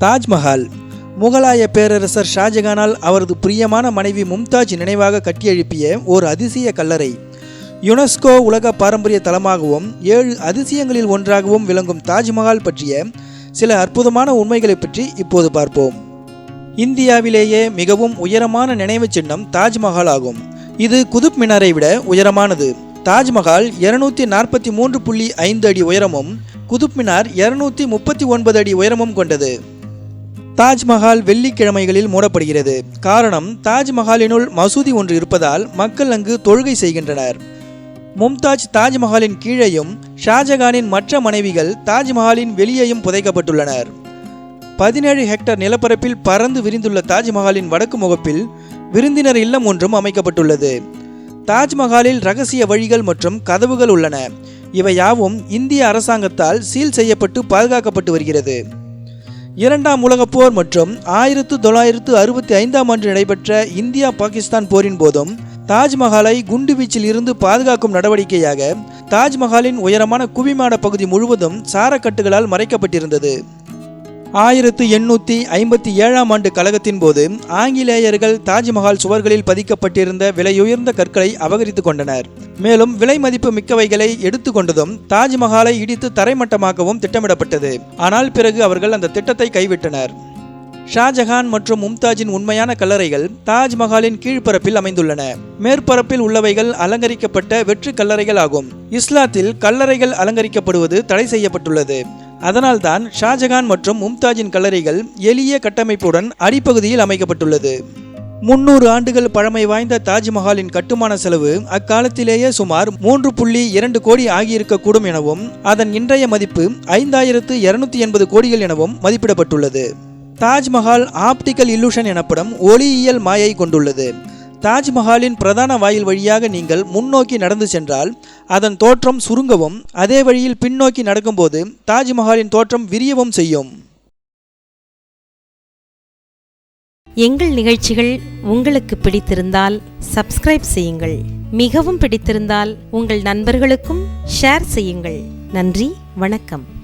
தாஜ்மஹால். முகலாய பேரரசர் ஷாஜகானால் அவரது பிரியமான மனைவி மும்தாஜ் நினைவாக கட்டியெழுப்பிய ஓர் அதிசய கல்லறை. யுனெஸ்கோ உலக பாரம்பரிய தலமாகவும் ஏழு அதிசயங்களில் ஒன்றாகவும் விளங்கும் தாஜ்மஹால் பற்றிய சில அற்புதமான உண்மைகளை பற்றி இப்போது பார்ப்போம். இந்தியாவிலேயே மிகவும் உயரமான நினைவுச் சின்னம் தாஜ்மஹால் ஆகும். இது குதுப் மினாரை விட உயரமானது. தாஜ்மஹால் இருநூத்தி நாற்பத்தி மூன்று புள்ளி ஐந்து அடி உயரமும் குதுப் மினார் இருநூத்தி முப்பத்தி ஒன்பது அடி உயரமும் கொண்டது. தாஜ்மஹால் வெள்ளிக்கிழமைகளில் மூடப்படுகிறது. காரணம் தாஜ்மஹாலினுள் மசூதி ஒன்று இருப்பதால் மக்கள் அங்கு தொழுகை செய்கின்றனர். மும்தாஜ் தாஜ்மஹாலின் கீழேயும் ஷாஜகானின் மற்ற மனைவிகள் தாஜ்மஹாலின் வெளியேயும் புதைக்கப்பட்டுள்ளனர். பதினேழு ஹெக்டர் நிலப்பரப்பில் பறந்து விரிந்துள்ள தாஜ்மஹாலின் வடக்கு முகப்பில் விருந்தினர் இல்லம் ஒன்றும் அமைக்கப்பட்டுள்ளது. தாஜ்மஹாலில் ரகசிய வழிகள் மற்றும் கதவுகள் உள்ளன. இவை யாவும் இந்திய அரசாங்கத்தால் சீல் செய்யப்பட்டு பாதுகாக்கப்பட்டு வருகிறது. இரண்டாம் உலகப் போர் மற்றும் ஆயிரத்து தொள்ளாயிரத்து அறுபத்தி ஐந்தாம் ஆண்டு நடைபெற்ற இந்தியா பாகிஸ்தான் போரின் போதும் தாஜ்மஹாலை குண்டுவீச்சில் இருந்து பாதுகாக்கும் நடவடிக்கையாக தாஜ்மஹாலின் உயரமான குவிமாட பகுதி முழுவதும் சாரக்கட்டுகளால் மறைக்கப்பட்டிருந்தது. ஆயிரத்து எண்ணூற்றி ஐம்பத்தி ஏழாம் ஆண்டு கழகத்தின் போது ஆங்கிலேயர்கள் தாஜ்மஹால் சுவர்களில் பதிக்கப்பட்டிருந்த விலையுயர்ந்த கற்களை அபகரித்து கொண்டனர். மேலும் விலை மதிப்பு மிக்கவைகளை எடுத்துக்கொண்டதும் தாஜ்மஹாலை இடித்து தரைமட்டமாக்கவும் திட்டமிடப்பட்டது. ஆனால் பிறகு அவர்கள் அந்த திட்டத்தை கைவிட்டனர். ஷாஜஹான் மற்றும் மும்தாஜின் உண்மையான கல்லறைகள் தாஜ்மஹாலின் கீழ்ப்பரப்பில் அமைந்துள்ளன. மேற்பரப்பில் உள்ளவைகள் அலங்கரிக்கப்பட்ட வெற்று கல்லறைகள் ஆகும் இஸ்லாத்தில் கல்லறைகள் அலங்கரிக்கப்படுவது தடை செய்யப்பட்டுள்ளது. அதனால்தான் ஷாஜகான் மற்றும் மும்தாஜின் கல்லறைகள் எளிய கட்டமைப்புடன் அடிப்பகுதியில் அமைக்கப்பட்டுள்ளது. முன்னூறு ஆண்டுகள் பழமை வாய்ந்த தாஜ்மஹாலின் கட்டுமான செலவு அக்காலத்திலேயே சுமார் மூன்று புள்ளி இரண்டு கோடி ஆகியிருக்கக்கூடும் எனவும் அதன் இன்றைய மதிப்பு ஐந்தாயிரத்து இருநூத்தி எண்பது கோடிகள் எனவும் மதிப்பிடப்பட்டுள்ளது. தாஜ்மஹால் ஆப்டிக்கல் இல்லூஷன் எனப்படும் ஒளியியல் மாயை கொண்டுள்ளது. தாஜ்மஹாலின் பிரதான வாயில் வழியாக நீங்கள் முன்னோக்கி நடந்து சென்றால் அதன் தோற்றம் சுருங்கவும் அதே வழியில் பின்னோக்கி நடக்கும்போது தாஜ்மஹாலின் தோற்றம் விரியவும் செய்யும். எங்கள் நிகழ்ச்சிகள் உங்களுக்கு பிடித்திருந்தால் சப்ஸ்கிரைப் செய்யுங்கள். மிகவும் பிடித்திருந்தால் உங்கள் நண்பர்களுக்கும் ஷேர் செய்யுங்கள். நன்றி வணக்கம்.